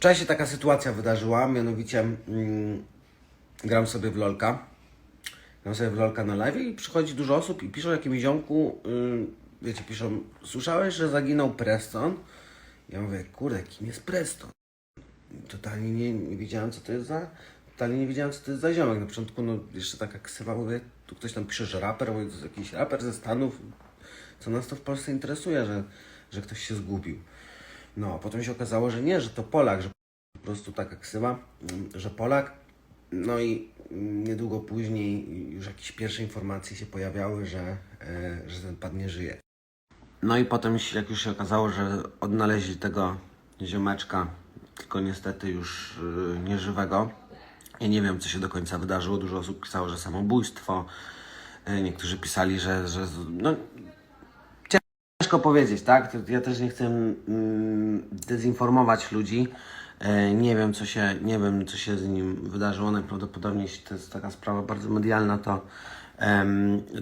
Wczoraj się taka sytuacja wydarzyła, mianowicie mm, gram sobie w LOLka. Gram sobie w LOLka na live i przychodzi dużo osób i piszą jakimś ziomku, y, wiecie, piszą, słyszałeś, że zaginął Preston? Ja mówię, kurde, kim jest Preston? Totalnie nie, nie wiedziałem, co to jest za... Totalnie nie wiedziałem, co to jest za ziomek. Na początku, no, jeszcze taka ksywa, mówię, tu ktoś tam pisze, że raper, mówię, to jest jakiś raper ze Stanów. Co nas to w Polsce interesuje, że, że ktoś się zgubił. No, potem się okazało, że nie, że to Polak, że po prostu taka ksywa, że Polak. No i niedługo później już jakieś pierwsze informacje się pojawiały, że, e, że ten pan nie żyje. No i potem, jak już się okazało, że odnaleźli tego ziomeczka, tylko niestety już y, nieżywego. Ja nie wiem, co się do końca wydarzyło. Dużo osób pisało, że samobójstwo. Y, Niektórzy pisali, że, że no, ciężko powiedzieć, tak? Ja też nie chcę mm, dezinformować ludzi. E, Nie wiem, co się, nie wiem, co się z nim wydarzyło. Najprawdopodobniej, jeśli to jest taka sprawa bardzo medialna, to,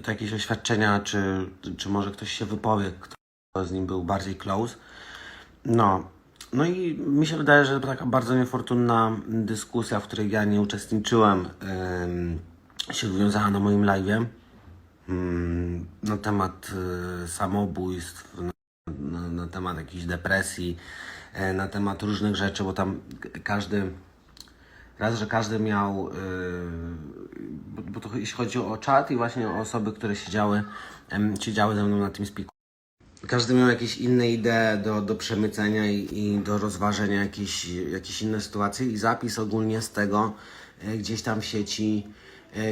to jakieś oświadczenia, czy, czy może ktoś się wypowie, kto z nim był bardziej close. No. No i mi się wydaje, że taka bardzo niefortunna dyskusja, w której ja nie uczestniczyłem, em, się wywiązała na moim live'ie na temat y, samobójstw, na, na, temat jakiejś depresji, e, na temat różnych rzeczy, bo tam każdy, raz, że każdy miał, y, bo, to jeśli chodzi o czat i właśnie o osoby, które siedziały, siedziały ze mną na tym spiku. Każdy miał jakieś inne idee do, do przemycenia i, i do rozważenia jakieś, jakieś inne sytuacje i zapis ogólnie z tego e, gdzieś tam w sieci, e,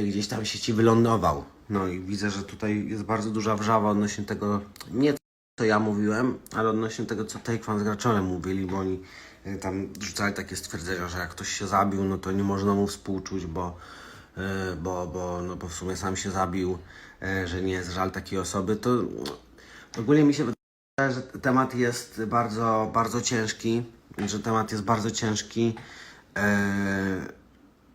gdzieś tam sieci wylądował. No i widzę, że tutaj jest bardzo duża wrzawa odnośnie tego, nie co ja mówiłem, ale odnośnie tego, co Taekwondo z Graczolem mówili, bo oni e, tam rzucali takie stwierdzenia, że jak ktoś się zabił, no to nie można mu współczuć, bo, e, bo, bo, no bo w sumie sam się zabił, e, że nie jest żal takiej osoby, to ogólnie mi się wydaje, że temat jest bardzo, bardzo ciężki, że temat jest bardzo ciężki e,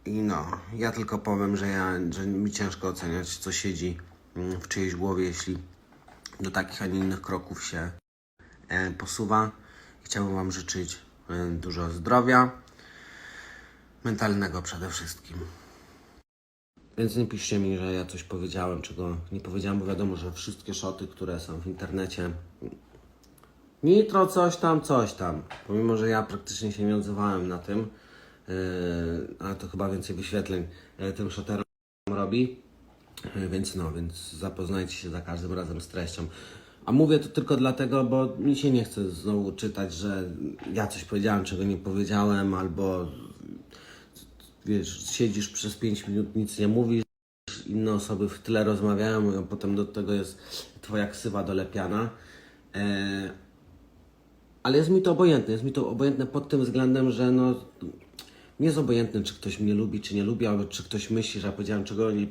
i no, ja tylko powiem, że, ja, że mi ciężko oceniać, co siedzi mm, w czyjejś głowie, jeśli do takich, a nie innych kroków się e, posuwa. Chciałbym Wam życzyć e, dużo zdrowia, mentalnego przede wszystkim. Więc nie piszcie mi, że ja coś powiedziałem, czego nie powiedziałem, bo wiadomo, że wszystkie szoty, które są w internecie, nitro coś tam, coś tam. Pomimo, że ja praktycznie się nie odzywałem na tym, yy, ale to chyba więcej wyświetleń yy, tym szoterom robi. Yy, Więc no, więc zapoznajcie się za każdym razem z treścią. A mówię to tylko dlatego, bo mi się nie chce znowu czytać, że ja coś powiedziałem, czego nie powiedziałem, albo wiesz, siedzisz przez 5 minut, nic nie mówisz, inne osoby w tyle rozmawiają, a potem do tego jest twoja ksywa dolepiana. E, ale jest mi to obojętne, jest mi to obojętne pod tym względem, że no, nie jest obojętne, czy ktoś mnie lubi, czy nie lubi, albo czy ktoś myśli, że ja powiedziałem, czego nie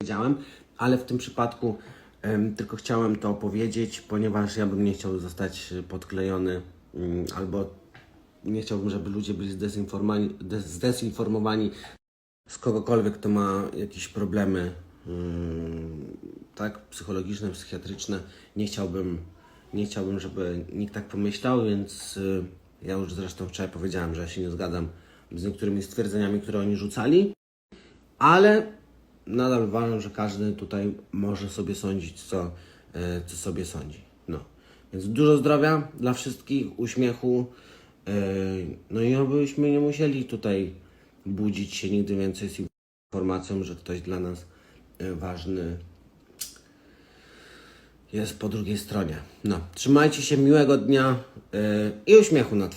powiedziałem, ale w tym przypadku em, tylko chciałem to powiedzieć, ponieważ ja bym nie chciał zostać podklejony mm, albo nie chciałbym, żeby ludzie byli zdezinformowani, de- zdezinformowani z kogokolwiek, kto ma jakieś problemy mm, tak, psychologiczne, psychiatryczne. Nie chciałbym, nie chciałbym, żeby nikt tak pomyślał, więc y, ja już zresztą wczoraj powiedziałem, że ja się nie zgadzam z niektórymi stwierdzeniami, które oni rzucali, ale nadal uważam, że każdy tutaj może sobie sądzić, co, e, co sobie sądzi. No. Więc dużo zdrowia dla wszystkich, uśmiechu. e, No i abyśmy nie musieli tutaj budzić się nigdy więcej z informacją, że ktoś dla nas e, ważny jest po drugiej stronie. No, trzymajcie się, miłego dnia i uśmiechu na twarzy.